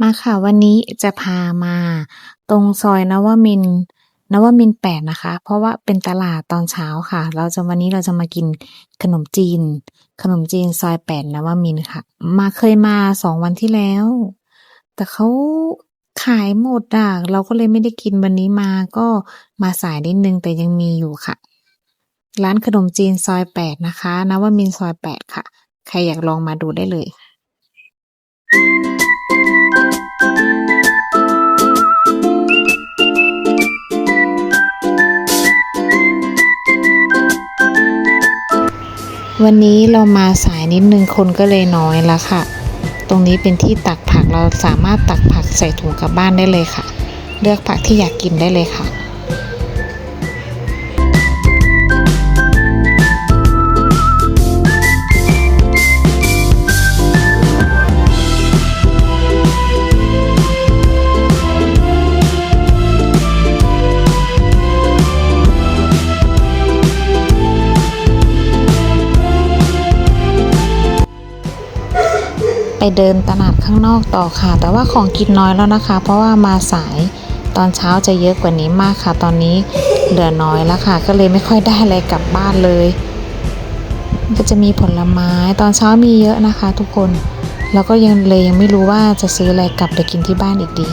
มาค่ะวันนี้จะพามาตรงซอยนวมินนวมินแปดนะคะ เพราะว่าเป็นตลาดตอนเช้าค่ะ เราจะวันนี้เราจะมากินขนมจีน ขนมจีนซอยแปดนวมินค่ะ มาเคยมาสองวันที่แล้ว แต่เขาขายหมดอะเราก็เลยไม่ได้กินวันนี้มาก็มาสายนิดนึงแต่ยังมีอยู่ค่ะ ร้านขนมจีนซอยแปดนะคะนวมินซอยแปดค่ะ ใครอยากลองมาดูได้เลย วันนี้เรามาสายนิดนึงคนก็เลยน้อยละค่ะ ตรงนี้เป็นที่ตักผักเราสามารถตักผักใส่ถุงกลับบ้านได้เลยค่ะ เลือกผักที่อยากกินได้เลยค่ะ ไปเดินตลาดข้างนอกต่อค่ะ แต่ว่าของกินน้อยแล้วนะคะ เพราะว่ามาสายตอนเช้าจะเยอะกว่านี้มากค่ะ ตอนนี้เหลือน้อยแล้วค่ะ ก็เลยไม่ค่อยได้อะไรกลับบ้านเลย ก็จะมีผลไม้ตอนเช้ามีเยอะนะคะ ทุกคน แล้วก็ยังเลยยังไม่รู้ว่าจะซื้ออะไรกลับไปกินที่บ้านอีกดี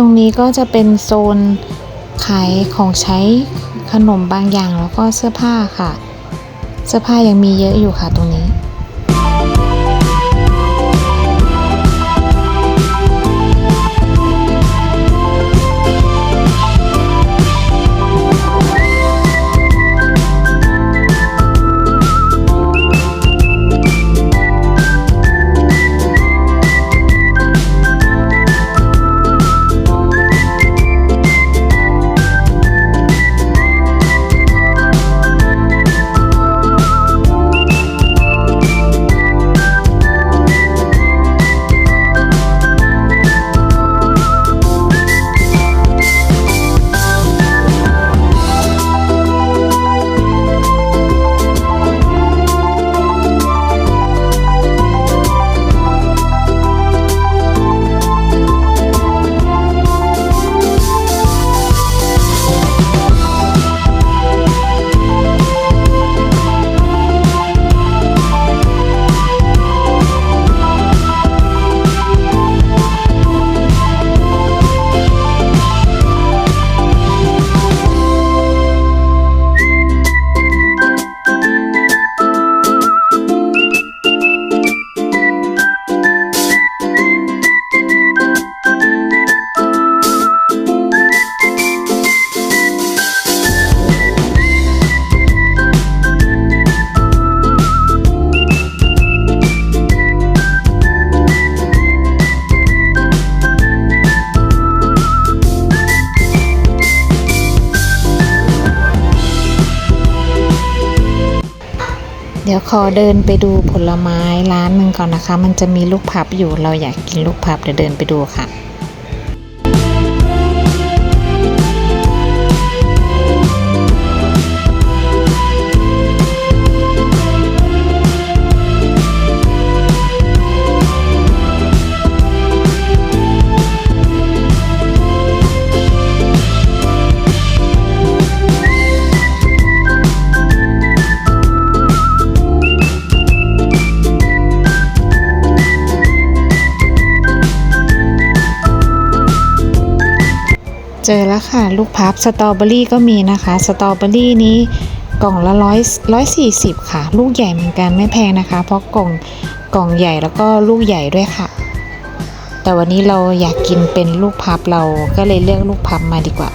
รงนี้ก็จะเป็นโซนขายของใช้ขนมบางอย่างแล้วก็เสื้อผ้าค่ะ เสื้อผ้ายังมีเยอะอยู่ค่ะตรงนี้ ดี๋ยวขอเดินไปดูผลไม้ร้านหนึ่งก่อนนะคะ มันจะมีลูกพับอยู่เราอยากกินลูกพับเดี๋ยวเดินไปดูค่ะ จอแล้วค่ะ ลูกพับสตรอเบอรี่ก็มีนะคะ สตรอเบอรี่นี้กล่องละร้อยร้อยสี่สิบค่ะ ลูกใหญ่เหมือนกันไม่แพงนะคะ เพราะกล่องกล่องใหญ่แล้วก็ลูกใหญ่ด้วยค่ะ แต่วันนี้เราอยากกินเป็นลูกพับเราก็เลยเลือกลูกพับมาดีกว่า